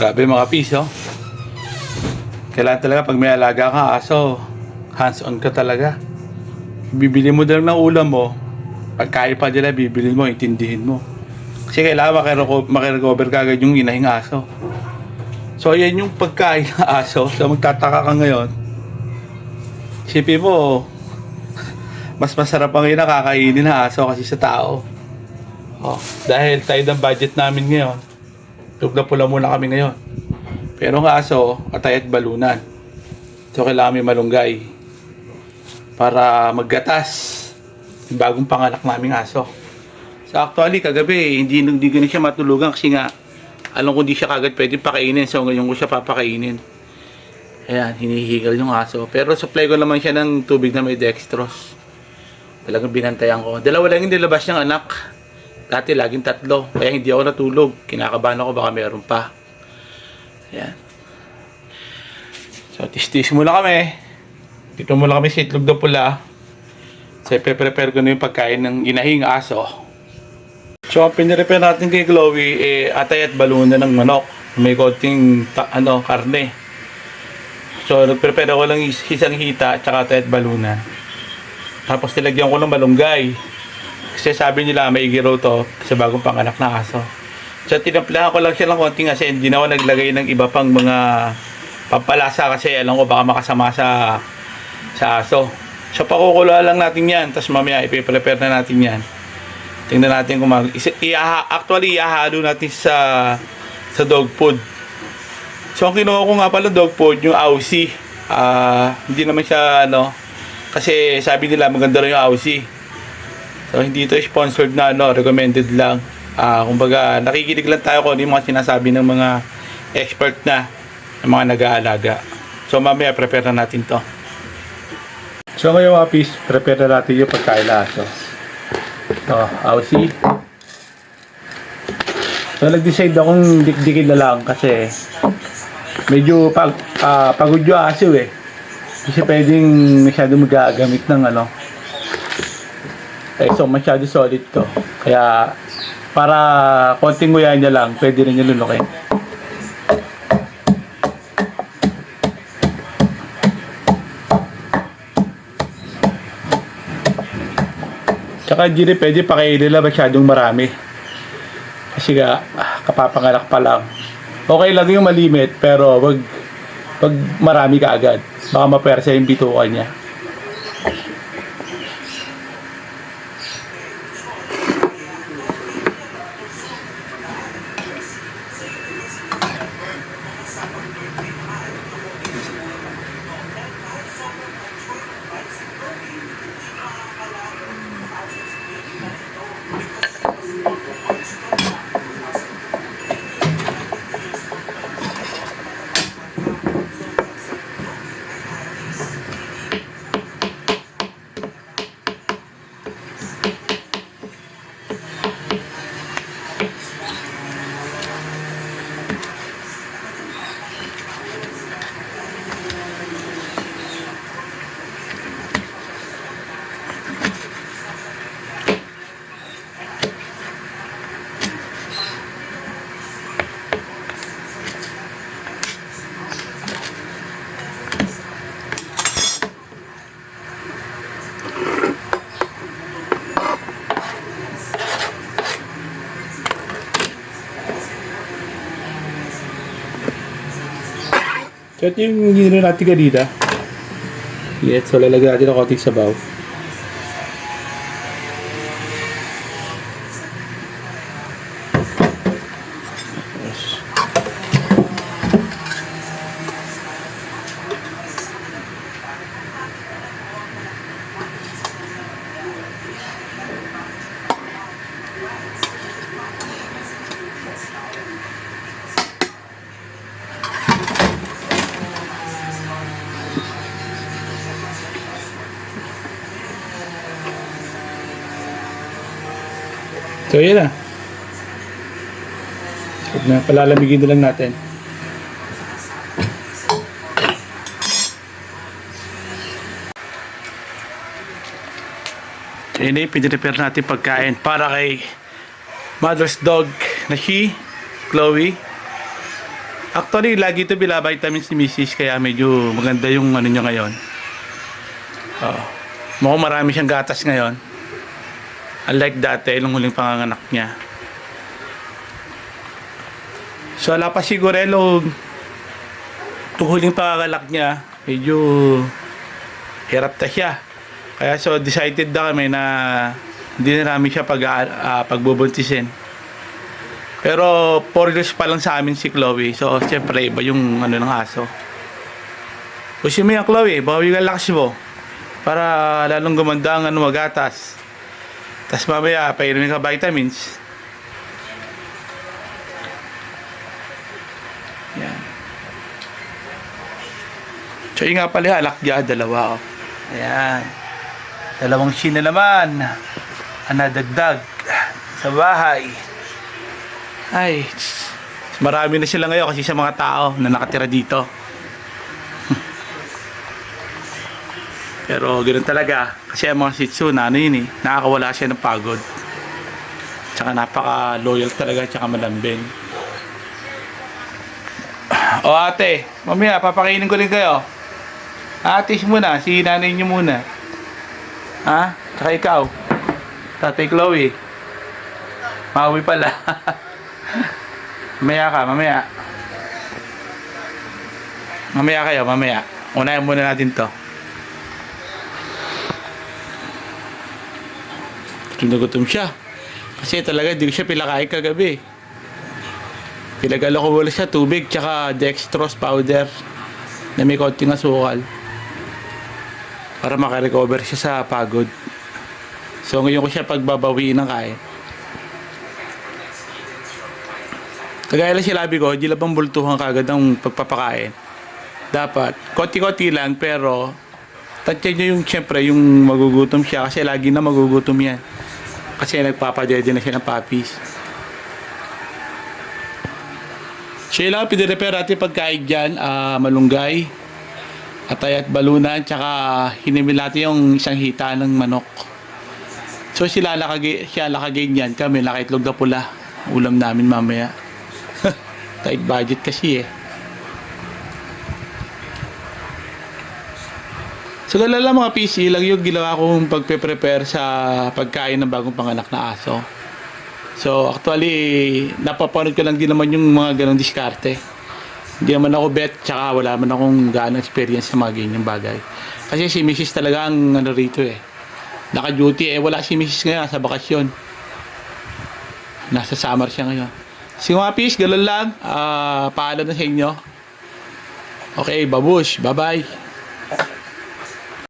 Grabe mga piso. Kailangan talaga pag may alaga ka aso, hands-on ka talaga. Bibili mo lang ng ulam mo, pagkain pa nila, bibili mo, intindihin mo. Kasi kailangan makireco- makirecover ka agad yung inahing aso. So, ayan yung pagkain ng aso. So, magtataka ka ngayon. Isipin mo, mas masarap ang yung nakakainin ng aso kasi sa tao. Oh, dahil tayo ng budget namin ngayon, tug na pula muna kami ngayon. Pero ang aso, atay at balunan. So, kailangan may malunggay para maggatas yung bagong panganak naming aso. So, actually, kagabi, hindi, hindi ko na siya matulugan kasi nga, alam ko hindi siya kagad pwede pakainin. So, ngayon ko siya papakainin. Ayan, hinihigal yung aso. Pero supply ko naman siya ng tubig na may dextrose. Talagang binantayan ko. Dalawa lang yung nilabas niyang anak. Dati laging tatlo. Kaya hindi ako natulog. Kinakabahan ako baka meron pa. Ayan. So, tis-tis muna kami. Dito muna kami sa itlog na pula. So, prepare ko na yung pagkain ng inahing aso. So, ang natin kay Chloe, eh, atay at baluna ng manok. May konting, ta- ano, karne. So, nagprepare ako lang is- isang hita at atay at baluna. Tapos nilagyan ko ng malunggay. Kasi sabi nila may raw to sa bagong panganak na aso. So tinamplahan ko lang siya ng konti kasi hindi na ako naglagay ng iba pang mga pampalasa kasi alam ko baka makasama sa sa aso. So pakukulo lang natin yan. Tapos mamaya ipiprepare na natin yan. Tingnan natin kung mag... Iaha, actually, ihahalo natin sa sa dog food. So ang kinuha ko nga pala dog food, yung Aussie. Ah, hindi naman siya ano, kasi sabi nila maganda rin yung Aussie. So hindi ito sponsored na ano, recommended lang. Ah, kumbaga nakikinig lang tayo kung ano yung mga sinasabi ng mga expert na ng mga nag-aalaga. So mamaya prepare na natin to. So ngayon mga prepare na natin yung pagkain na aso. So, Aussie. So nag-decide akong dikdikin na lang kasi medyo pag, ah, pagod yung aso eh. Kasi pwedeng masyado magagamit ng ano. Eh, so masyado solid to. Kaya para konting nguya niya lang, pwede rin niya lulukin. Tsaka hindi rin pwede pakainin nila masyadong marami. Kasi nga, ah, kapapanganak pa lang. Okay lang yung malimit, pero wag, wag marami ka agad. Baka mapersa yung bitukan niya. Ito yung gino natin kanina. Yes, so lalagyan natin ng konting sabaw. So yun na. Huwag na palalamigin na lang natin. Yun na pinrepair natin pagkain para kay mother's dog na she, Chloe. Actually, lagi ito vitamins ni Mrs. Kaya medyo maganda yung ano niya ngayon. Oo. Mukhang marami siyang gatas ngayon. Unlike dati, nung huling panganganak niya. So, wala pa sigurelo. Itong huling panganganak niya, medyo hirap na siya. Kaya so, decided na kami na hindi na namin siya pag, ah, pagbubuntisin. Pero 4 years pa lang sa amin si Chloe. So, siyempre, iba yung ano ng aso. Pusin mo yan, Chloe. Bawi ka lakas mo. Para lalong gumanda ang ano, magatas. Tapos mamaya, painumin ka vitamins. Yan. So, yun nga pala, alakya, dalawa. Oh. Ayan. Dalawang shin na naman. Ang nadagdag sa bahay. Ay, marami na sila ngayon kasi sa mga tao na nakatira dito. Pero ganoon talaga. Kasi ang mga Shih Tzu na ano yun eh, nakakawala siya ng pagod. Tsaka napaka-loyal talaga, tsaka malambing. O ate, mamaya papakainin ko rin kayo. Atis muna, si nanay niyo muna. Ha? Tsaka ikaw. Tatay Chloe. Maui pala. mamaya ka, mamaya. Mamaya kayo, mamaya. Unahin muna natin to. Gutom siya. Kasi talaga, di ko siya pilakain kagabi. Pinagalo ko wala siya tubig tsaka dextrose powder na may konting asukal para makarecover siya sa pagod. So ngayon ko siya pagbabawiin ng kain. Kagaya lang sinabi ko, di labang bultuhan kagad ang pagpapakain. Dapat, konti-konti lang pero tansya nyo yung syempre yung magugutom siya kasi lagi na magugutom yan. Kasi nagpapadede na siya ng puppies. Lang, pinirepare natin pagkain dyan, ah, malunggay, atay at balunan, tsaka hinimil natin yung isang hita ng manok. So sila lakagay, siya lakagay niyan, kami nakaitlog na pula. Ulam namin mamaya. Tight budget kasi eh. So ganun lang mga PC, lang yung ginawa kong pagpe-prepare sa pagkain ng bagong panganak na aso. So actually, napapanood ko lang din naman yung mga ganong diskarte. Hindi naman ako bet, tsaka wala man akong gaano experience sa mga ganyang bagay. Kasi si Mrs. talaga ang ano rito eh. Naka-duty eh, wala si Mrs. ngayon sa bakasyon. Nasa summer siya ngayon. Sige mga peace, ganun lang. Ah, paalam na sa inyo. Okay, babush. Bye-bye.